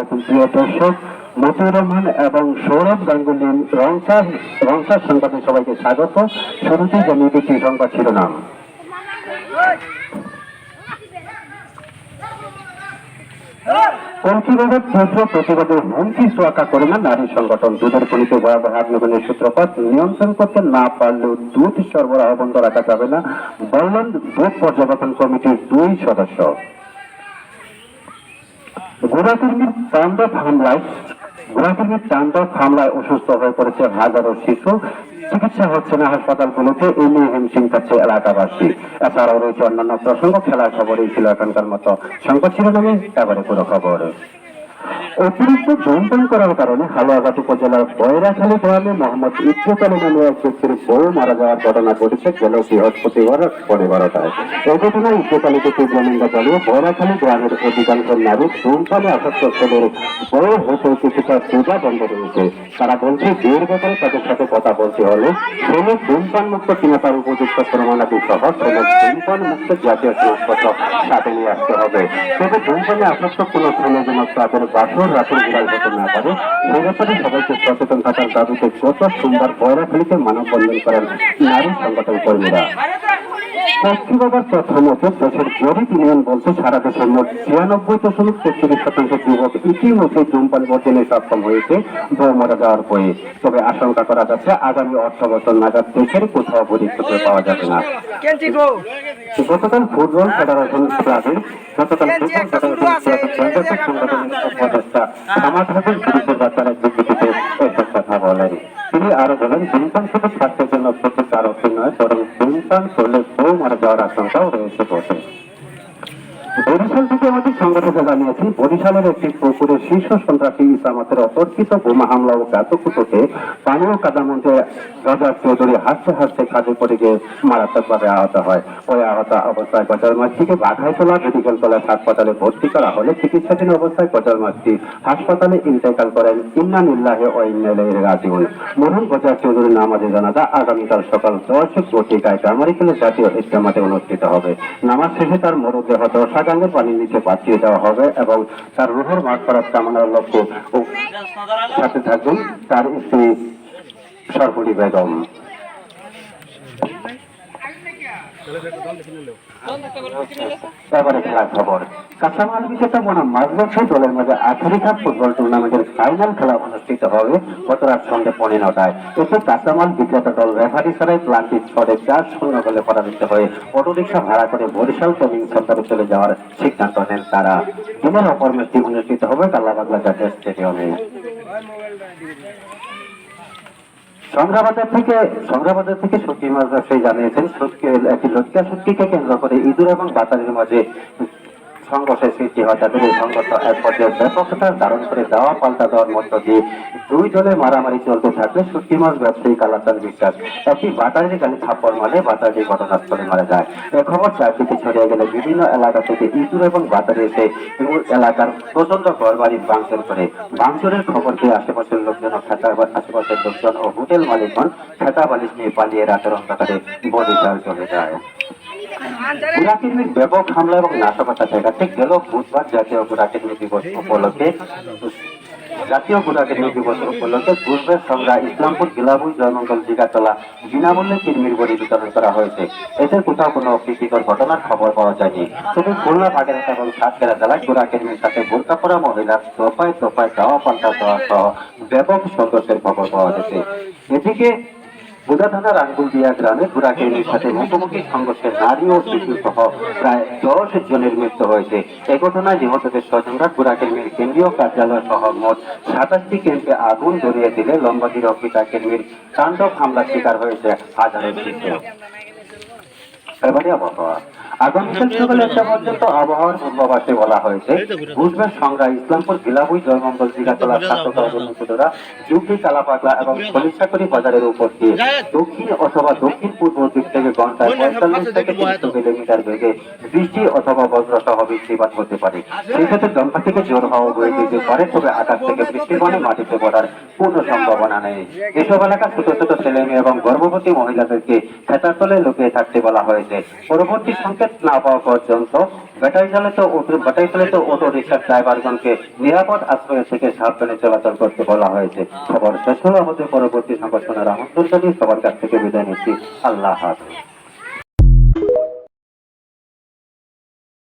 আলাইকুম প্রিয় দর্শক। মতিউর রহমান এবং সৌরভ সংবাদে সবাইকে স্বাগত। শুরুতেই জানিয়ে দিচ্ছি সংবাদ শিরোনাম। তীব্র প্রতিবাদে হুমকি সোয়াকা নারী সংগঠন। দুধের খনিতে ভয়াবহ আগ্নেয়গিরির সূত্রপাত নিয়ন্ত্রণ করতে না পারলেও দুধ সরবরাহ বন্ধ রাখা যাবে না। বললেন দুধ পর্যবেক্ষণ কমিটির দুই সদস্য। গোড়াকর্মীর তাণ্ডব হামলায় গোড়াকর্মীর তাণ্ডব হামলায় অসুস্থ হয়ে পড়েছে হাজারো শিশু। চিকিৎসা হচ্ছে না হাসপাতালগুলোতে, এই নিয়ে হিমশিম খাচ্ছে এলাকাবাসী। এছাড়াও রয়েছে অন্যান্য প্রসঙ্গ, খেলার খবরই ছিল এখনকার মতো। ছিল নামে এবারে পুরো খবর। অতিরিক্ত ধূমপান করার কারণে হালুয়াঘাট উপজেলার বয়রাখালী গ্রামে মোহাম্মদ ইদ্রুত আলী নামে বউ মারা যাওয়ার ঘটনা ঘটেছে গেল বৃহস্পতিবার বারোটায় এই ঘটনায় ইদ্রুত আলীকে তীব্র নিন্দা জানিয়ে বয়রাখালী গ্রামের অধিকাংশ নারী ধূমপানে ছেলের বউ হতে কিছুটা পূজা বন্ধ রয়েছে তারা বলছে, বিয়ের ব্যাপারে তাদের সাথে কথা বলতে হলে ছেলে ধূমপান মুক্ত কিনা তার উপযুক্ত প্রমাণাদি সহ ছেলে ধূমপান মুক্ত জাতীয় সনদপত্র সাথে নিয়ে আসতে হবে। তবে ধূমপানে আসক্ত কোনো ছেলে যেন তাদের বাসর রাতের বিড়াল হতে না পারে সে ব্যাপারে সবাইকে সচেতন থাকার দাবিতে গত সোমবার বয়রাখালীতে মানববন্ধন করেন নারী সংগঠন কর্মীরা। পশ্চিমবঙ্গের তথ্য মতে দেশের জরিপ ইউনিয়ন বলছে সারা দেশের মোট ছিয়ানব্বই দশমিক তেত্রিশ শতাংশ যুবক ইতিমধ্যে ধূমপান বর্জনে সক্ষম হয়েছে বউ মারা যাওয়ার পরে তবে আশঙ্কা করা যাচ্ছে আগামী অর্থ বছর নাগাদ দেশের কোথাও পরিস্থিতি পাওয়া যাবে না গতকাল ফুটবল ফেডারেশন ক্লাবে গতকাল ফুটবল ফেডারেশন ক্লাবের সংগঠনের উপদেষ্টা সামাদ হাসান পুলিশের বাচ্চারা বিবৃতিতে এসব কথা বলেন তিনি আরও বলেন ধূমপান শুধু স্বাস্থ্যের জন্য ক্ষতিকার অর্থ নয় বরং ধূমপান করলে বউ মারা যাওয়ার আশঙ্কাও রয়েছে বটে বরিশাল থেকে আমাদের সংগঠকে জানিয়েছেন, বরিশালের একটি পুকুরে শীর্ষ সন্ত্রাসী ইসলামাতের অতর্কিত বোমা হামলা ও গাতকুটোতে পানীয় কাদামন্ত্রী গজার চৌধুরী হাসতে হাসতে কাজে পড়ে গিয়ে মারাত্মকভাবে আহত হয়। ওই আহত অবস্থায় গজার মাছটিকে বাঘাইতলা মেডিকেল কলেজ হাসপাতালে ভর্তি করা হলে চিকিৎসাধীন অবস্থায় গজার মাছটি হাসপাতালে ইন্তেকাল করেন ইন্নান ইল্লাহে ও ইন্নাইলাইহি রাজিউন। মরহুম গজার চৌধুরীর নামাজে জানাজা আগামীকাল সকাল দশ কোটিকায় কামারিকেলে জাতীয় ইজতেমাতে অনুষ্ঠিত হবে। নামাজ শেষে তার মরদেহ দশাগাঙ্গের পানি নিচে পাঠিয়ে দেওয়া হবে এবং তার রুহের মাঠ করার কামনার লক্ষ্য সাথে থাকবেন তার স্ত্রী সরপুরি বেগম খবর। কাঁচামাল বিজেতা দল রেফারি ছাড়াই প্লান্টিক ছড়ে চার শূন্য গোলে পরাজিত হয়ে অটোরিকশা ভাড়া করে বরিশাল চলে যাওয়ার সিদ্ধান্ত নেন তারা। দিনের অপর ম্যাচটি অনুষ্ঠিত হবে কাল্লাবাগলা জাতীয় স্টেডিয়ামে। সংগ্রাবাজার থেকে সংগ্রাবাজার থেকে সত্যি মাছ ব্যবসায়ী জানিয়েছেন একটি লজ্জা সত্যিকে কেন্দ্র করে ইঁদুর এবং বাতারের মাঝে সংঘর্ষের সৃষ্টি হয় তাদের এই সংঘর্ষ এক পর্যায়ে ব্যাপকতা ধারণ করে দেওয়া পাল্টা দেওয়ার মধ্য দিয়ে দুই দলে মারামারি চলতে থাকলে সত্যি মাছ ব্যবসায়ী কালাচান বিশ্বাস একটি বাটারির গালি থাপ্পড় মারে বাটারি ঘটনাস্থলে মারা যায় এ খবর চারদিকে ছড়িয়ে গেলে বিভিন্ন এলাকা থেকে ইঁদুর এবং বাতারি এসে এলাকার প্রচণ্ড ঘর বাড়ি ভাঙচুর করে ভাঙচুরের খবর পেয়ে আশেপাশের লোকজন আশেপাশের লোকজন ও হোটেল মালিকগণ খেতা বালিশ নিয়ে পালিয়ে রাতের অন্ধকারে বরিশাল চলে যায় গুড়াকির্মির ব্যাপক হামলা এবং নাশকতা ঠেকাতে গেল বুধবার জাতীয় গুড়াকির্মি দিবস উপলক্ষে। জাতীয় গুড়াকির্মি দিবস উপলক্ষে পূর্বের সংজ্ঞা ইসলামপুর গিলাবুই জয়মঙ্গল জিগাতলা বিনামূল্যে কিরমির বড়ি বিতরণ করা হয়েছে। এতে কোথাও কোনো অপ্রীতিকর ঘটনার খবর পাওয়া যায়নি। তবে খুলনা, বাগেরহাট এবং সাতক্ষীরা জেলায় গুড়াকির্মির সাথে বোরকা পরা মহিলার তোপায় তোপায় দেওয়া পাল্টা দেওয়া সহ ব্যাপক সংঘর্ষের খবর পাওয়া গেছে। এদিকে বুদা থানার আঙ্গুলদিয়া গ্রামে বুড়াকের সাথে মুখোমুখি সংঘর্ষে নারী ও শিশু সহ প্রায় দশ জনের মৃত্যু হয়েছে। এ ঘটনায় নিহতদের স্বজনরা বুড়াকের কেন্দ্রীয় কার্যালয় সহ মোট সাতাশটি কেন্দ্রে আগুন ধরিয়ে দিলে লম্বাদির অফিসা কেন্দ্রীর তাণ্ডব হামলার শিকার হয়েছে হাজারের শিশু। এবারে আবহাওয়া। আগামীকাল সকালে একটা পর্যন্ত আবহাওয়ার পূর্বাভাসে বলা হয়েছে বুধবার সংজ্ঞা ইসলামপুর গিলাবুই জয়মঙ্গল জিগাতলা অনুষদরা জুকি কালাপাগলা এবং খলিশাকরি বাজারের উপর দিয়ে দক্ষিণ অথবা দক্ষিণ পূর্ব দিক থেকে ঘন্টায় পঁয়তাল্লিশ থেকে তিনশো কিলোমিটার বেগে বৃষ্টি অথবা বজ্রসহ বৃষ্টিপাত হতে পারে। সেই সাথে দমকা থেকে জোর হাওয়া বয়ে যেতে পারে তবে আকাশ থেকে বৃষ্টির মানে মাটিতে পড়ার কোনো সম্ভাবনা নেই। এসব এলাকা ছোট ছোট ছেলে মেয়ে এবং গর্ভবতী মহিলাদেরকে খেতার তলে লুকিয়ে থাকতে বলা হয়েছে। পরবর্তী সংকেত টের না পাওয়া পর্যন্ত ব্যাটারি চালিত ব্যাটারি চালিত অটো রিক্সার ড্রাইভারগণকে নিরাপদ আশ্রয় থেকে সাবধানে চলাচল করতে বলা হয়েছে। খবর শেষ হলো আমাদের পরবর্তী সংগঠনের আমন্ত্রণ সবার কাছ থেকে বিদায় নিচ্ছি। আল্লাহ হাফিজ।